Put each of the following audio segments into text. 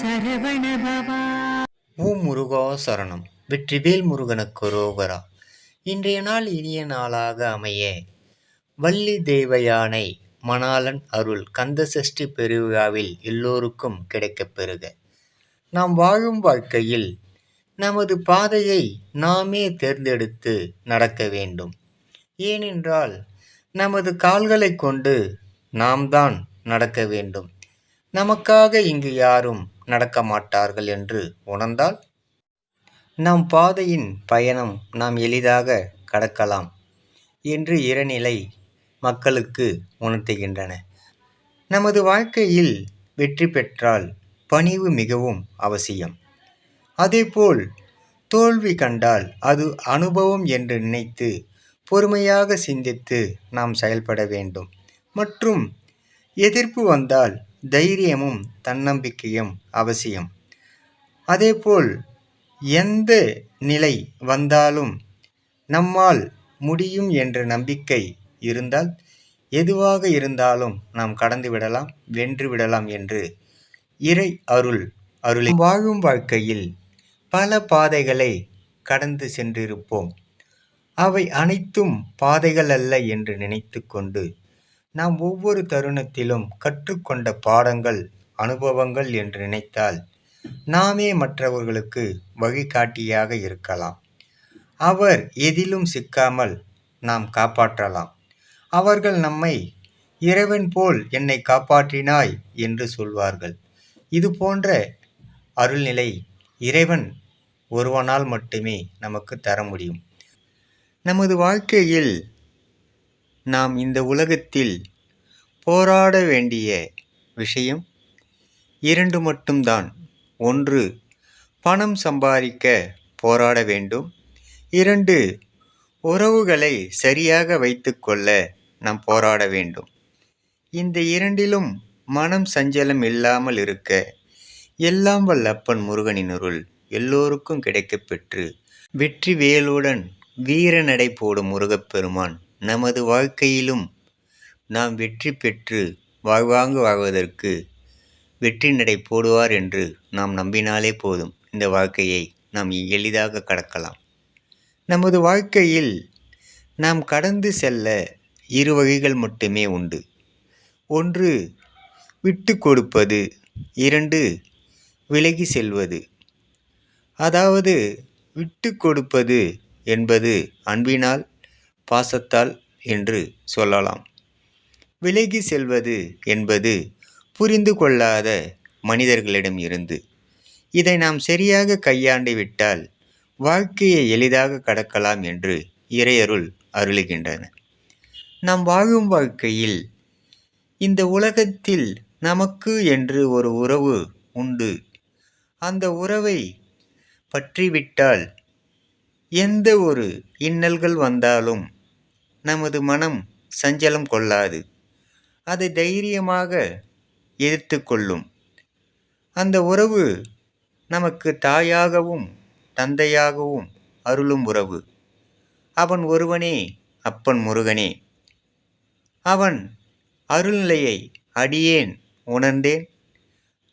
சரவணபவா ஓம் முருகா சரணம். வெற்றிவேல் முருகனுக்கு ரோகரா. இன்றைய நாள் இனிய நாளாக அமைய. வள்ளி தேவயானை மணாளன் அருள் கந்தசஷ்டி பெருவிழாவில் எல்லோருக்கும் கிடைக்கப் பெறுக. நாம் வாழும் வாழ்க்கையில் நமது பாதையை நாமே தேர்ந்தெடுத்து நடக்க வேண்டும். ஏனென்றால் நமது கால்களை கொண்டு நாம் தான் நடக்க வேண்டும். நமக்காக இங்கு யாரும் நடக்க மாட்டார்கள் என்று உணர்ந்தால் நம் பாதையின் பயணம் நாம் எளிதாக கடக்கலாம் என்று இறநிலை மக்களுக்கு உணர்த்துகின்றன. நமது வாழ்க்கையில் வெற்றி பெற்றால் பணிவு மிகவும் அவசியம். அதேபோல் தோல்வி கண்டால் அது அனுபவம் என்று நினைத்து பொறுமையாக சிந்தித்து நாம் செயல்பட வேண்டும். மற்றும் எதிர்ப்பு வந்தால் தைரியமும் தன்னம்பிக்கையும் அவசியம். அதேபோல் எந்த நிலை வந்தாலும் நம்மால் முடியும் என்ற நம்பிக்கை இருந்தால் எதுவாக இருந்தாலும் நாம் கடந்து விடலாம் வென்று விடலாம் என்று இறை அருள் அருளை வாழும் வாழ்க்கையில் பல பாதைகளை கடந்து சென்றிருப்போம். அவை அனைத்தும் பாதைகள் அல்ல என்று நினைத்து கொண்டு நாம் ஒவ்வொரு தருணத்திலும் கற்றுக்கொண்ட பாடங்கள் அனுபவங்கள் என்று நினைத்தால் நாமே மற்றவர்களுக்கு வழிகாட்டியாக இருக்கலாம். அவர் எதிலும் சிக்காமல் நாம் காப்பாற்றலாம். அவர்கள் நம்மை இறைவன் போல் என்னை காப்பாற்றினாய் என்று சொல்வார்கள். இது போன்ற அருள்நிலை இறைவன் ஒருவனால் மட்டுமே நமக்கு தர முடியும். நமது வாழ்க்கையில் நாம் இந்த உலகத்தில் போராட வேண்டிய விஷயம் இரண்டு மட்டும்தான். ஒன்று பணம் சம்பாதிக்க போராட வேண்டும். இரண்டு உறவுகளை சரியாக வைத்துக்கொள்ள நாம் போராட வேண்டும். இந்த இரண்டிலும் மனம் சஞ்சலம் இல்லாமல் இருக்க எல்லாம் வல்லப்பன் முருகனின் அருள் எல்லோருக்கும் கிடைக்கப்பெற்று வெற்றி வேலுடன் வீர நடை போடும் முருகப்பெருமான் நமது வாழ்க்கையிலும் நாம் வெற்றி பெற்று வாழ்வாங்கு வாழ்வதற்கு வெற்றி நடை போடுவார் என்று நாம் நம்பினாலே போதும். இந்த வாழ்க்கையை நாம் எளிதாக கடக்கலாம். நமது வாழ்க்கையில் நாம் கடந்து செல்ல இரு வகைகள் மட்டுமே உண்டு. ஒன்று விட்டு கொடுப்பது. இரண்டு விலகி செல்வது. அதாவது விட்டு கொடுப்பது என்பது அன்பினால் பாசத்தால் என்று சொல்லலாம். விலகி செல்வது என்பது புரிந்து கொள்ளாத மனிதர்களிடம் இருந்து. இதை நாம் சரியாக கையாண்டு விட்டால் வாழ்க்கையை எளிதாக கடக்கலாம் என்று இறையருள் அருளுகின்றன. நாம் வாழும் வாழ்க்கையில் இந்த உலகத்தில் நமக்கு என்று ஒரு உறவு உண்டு. அந்த உறவை பற்றிவிட்டால் எந்த ஒரு இன்னல்கள் வந்தாலும் நமது மனம் சஞ்சலம் கொள்ளாது. அதை தைரியமாக எதிர்த்து கொள்ளும். அந்த உறவு நமக்கு தாயாகவும் தந்தையாகவும் அருளும் உறவு. அவன் ஒருவனே அப்பன் முருகனே. அவன் அருள்நிலையை அடியேன் உணர்ந்தேன்.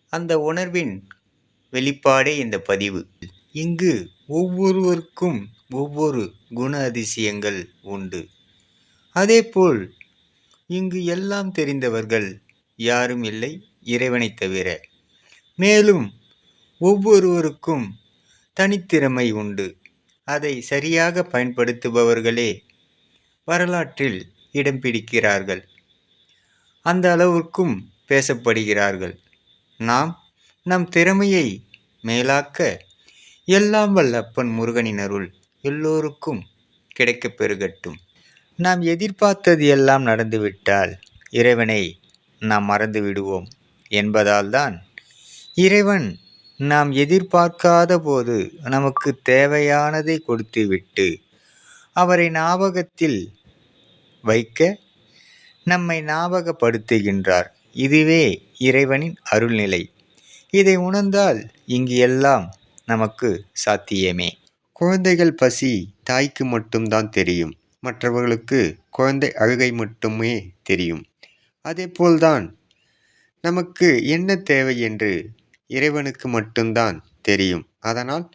அந்த உணர்வின் வெளிப்பாடே இந்த பதிவு. இங்கு ஒவ்வொருவருக்கும் ஒவ்வொரு குண அதிசயங்கள் உண்டு. அதேபோல் இங்கு எல்லாம் தெரிந்தவர்கள் யாரும் இல்லை இறைவனைத் தவிர. மேலும் ஒவ்வொருவருக்கும் தனித்திறமை உண்டு. அதை சரியாக பயன்படுத்துபவர்களே வரலாற்றில் இடம் பிடிக்கிறார்கள். அந்த அளவுக்கும் பேசப்படுகிறார்கள். நாம் நம் திறமையை மேலாக்க எல்லாம் வல்ல அப்பன் முருகனின் அருள் எல்லோருக்கும் கிடைக்கப் பெருகட்டும். நாம் எதிர்பார்த்தது எல்லாம் நடந்துவிட்டால் இறைவனை நாம் மறந்து விடுவோம் என்பதால்தான் இறைவன் நாம் எதிர்பார்க்காத போது நமக்கு தேவையானதை கொடுத்துவிட்டு அவரை ஞாபகத்தில் வைக்க நம்மை ஞாபகப்படுத்துகின்றார். இதுவே இறைவனின் அருள்நிலை. இதை உணர்ந்தால் இங்கு எல்லாம் நமக்கு சாத்தியமே. குழந்தைகள் பசி தாய்க்கு மட்டும்தான் தெரியும். மற்றவர்களுக்கு குழந்தை அழுகை மட்டுமே தெரியும். அதேபோல்தான் நமக்கு என்ன தேவை என்று இறைவனுக்கு மட்டும்தான் தெரியும். அதனால்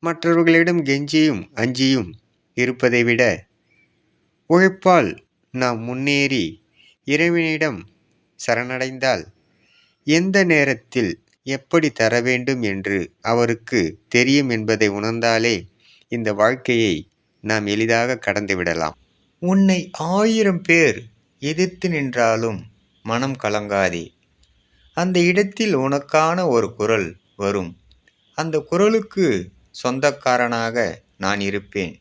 மற்றவர்களிடம் கெஞ்சியும் அஞ்சியும் இருப்பதை விட உழைப்பால் நாம் முன்னேறி இறைவனிடம் சரணடைந்தால் எந்த நேரத்தில் எப்படி தர வேண்டும் என்று அவருக்கு தெரியும் என்பதை உணர்ந்தாலே இந்த வாழ்க்கையை நாம் எளிதாக கடந்து விடலாம். உன்னை ஆயிரம் பேர் எதிர்த்து நின்றாலும் மனம் கலங்காதே. அந்த இடத்தில் உனக்கான ஒரு குரல் வரும். அந்த குரலுக்கு சொந்தக்காரனாக நான் இருப்பேன்.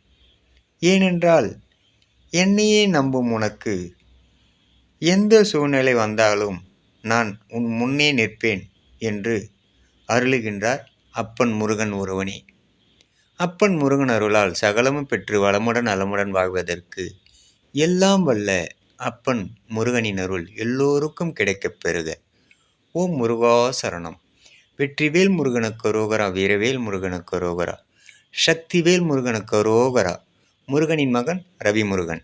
ஏனென்றால் என்னையே நம்பும் உனக்கு எந்த சூழ்நிலை வந்தாலும் நான் உன் முன்னே நிற்பேன் என்று அருளுகின்றார் அப்பன் முருகன் ஒருவனே. அப்பன் முருகன் அருளால் சகலமும் பெற்று வளமுடன் நலமுடன் வாழ்வதற்கு எல்லாம் வல்ல அப்பன் முருகனின் அருள் எல்லோருக்கும் கிடைக்கப் பெறுக. ஓம் முருகா சரணம். வெற்றிவேல் முருகனுக்கு ரோகரா வீரவேல் முருகனுக்கு ரோகரா சக்திவேல் முருகனுக்கு ரோகரா முருகனின் மகன் ரவி முருகன்